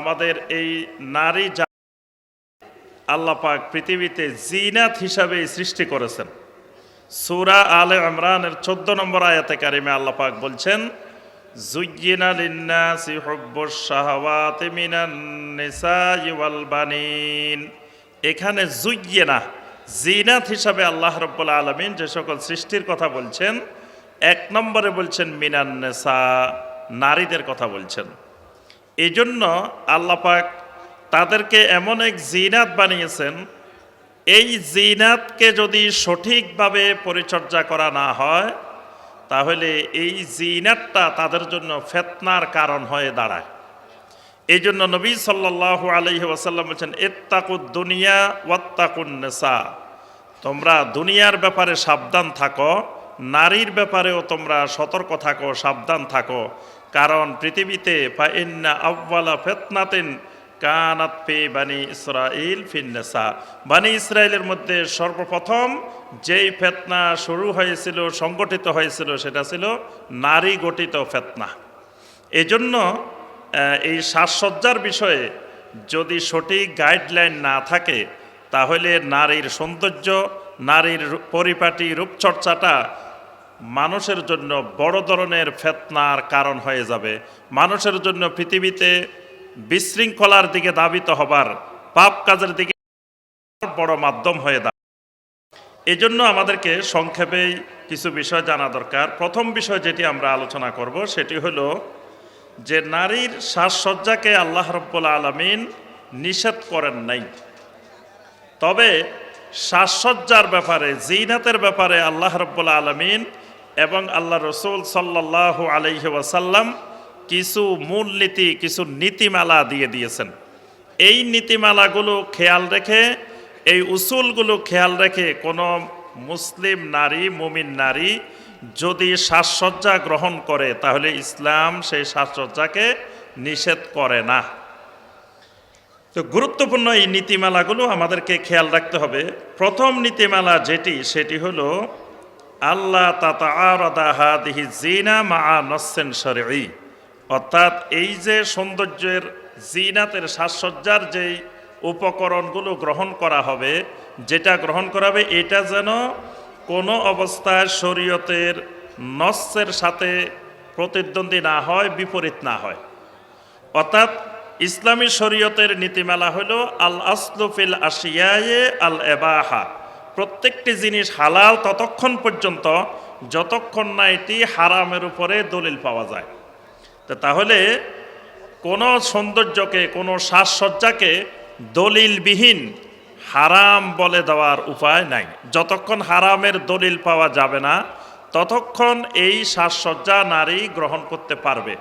আমাদের এই নারী জা আল্লাহ পাক পৃথিবীতে জিনাত হিসাবে সৃষ্টি করেছেন। সুরা আলে ইমরানের চোদ্দ নম্বর আয়াতে কারিমে আল্লাহ পাক বলছেন এখানে জুয়্যিনা জিনাত হিসাবে আল্লাহ রব্বুল আলমিন যে সকল সৃষ্টির কথা বলছেন, এক নম্বরে বলছেন মিনান নেসা, নারীদের কথা বলছেন। এই জন্য আল্লাপাক তাদেরকে এমন এক জিনাত বানিয়েছেন, এই জিনাতকে যদি সঠিকভাবে পরিচর্যা করা না হয়, তাহলে এই জিনাতটা তাদের জন্য ফেতনার কারণ হয়ে দাঁড়ায়। এই জন্য নবী সাল্লাহ আলহি ওয়াসাল্লাম বলছেন এত্তাকুদ দুনিয়া ওয়াত্তাকুন নেসা। তোমরা দুনিয়ার ব্যাপারে সাবধান থাকো নারীর ব্যাপারেও তোমরা সতর্ক থাকো, সাবধান থাকো। কারণ পৃথিবীতে আব্বালা ফেতনাতেন কানাত পে বানি ইসরাইল ফিন্নেসা। বানি ইসরায়েলের মধ্যে সর্বপ্রথম যেই ফেতনা শুরু হয়েছিল, সংগঠিত হয়েছিল, সেটা ছিল নারী গঠিত ফেতনা। এজন্য এই সাজসজ্জার বিষয়ে যদি সঠিক গাইডলাইন না থাকে, তাহলে নারীর সৌন্দর্য, নারীর পরিপাটি, রূপচর্চাটা মানুষের জন্য বড় ধরনের ফেতনার কারণ হয়ে যাবে। মানুষের জন্য পৃথিবীতে বিশৃঙ্খলার দিকে দাবিত হবার পাপ কাজের দিকে বড় মাধ্যম হয়ে দাঁড়ায় এজন্য আমাদেরকে সংক্ষেপেই কিছু বিষয় জানা দরকার। প্রথম বিষয় যেটি আমরা আলোচনা করব সেটি হলো যে নারীর সাজসজ্জাকে আল্লাহ রব্বুল আলমিন নিষেধ করেন নাই। তবে সাজসজ্জার ব্যাপারে, জিনাতের ব্যাপারে আল্লাহ রব্বুল আলমিন এবং আল্লাহ রসুল সাল্লাহ আলহি ওয়াসাল্লাম কিছু মূলনীতি, কিছু নীতিমালা দিয়ে দিয়েছেন। এই নীতিমালাগুলো খেয়াল রেখে, এই উসুলগুলো খেয়াল রেখে কোনো মুসলিম নারী, মুমিন নারী যদি সাজসজ্জা গ্রহণ করে, তাহলে ইসলাম সেই সাজসজ্জাকে নিষেধ করে না। তো গুরুত্বপূর্ণ এই নীতিমালাগুলো আমাদেরকে খেয়াল রাখতে হবে। প্রথম নীতিমালা যেটি, সেটি হলো আল্লাহ জিনা মা নসেন অর্থাৎ এই যে সৌন্দর্যের জিনাতের সাজসজ্জার যেই উপকরণগুলো গ্রহণ করা হবে, যেটা গ্রহণ করা হবে, এটা যেন কোনো অবস্থায় শরীয়তের নসের সাথে প্রতিদ্বন্দ্বী না হয়, বিপরীত না হয়। অর্থাৎ ইসলামী শরীয়তের নীতিমালা হলো আল আসলুফিল আশিয়ায়ে আল এবাহা প্রত্যেকটি জিনিস হালাল ততক্ষণ পর্যন্ত, যতক্ষণ না এটি হারামের উপরে দলিল পাওয়া যায়। তো তাহলে কোনো সৌন্দর্যকে, কোনো সাজসজ্জাকে দলিলবিহীন হারাম বলে দেওয়ার উপায় নাই। যতক্ষণ হারামের দলিল পাওয়া যাবে না, ততক্ষণ এই সাজসজ্জা নারী গ্রহণ করতে পারবে।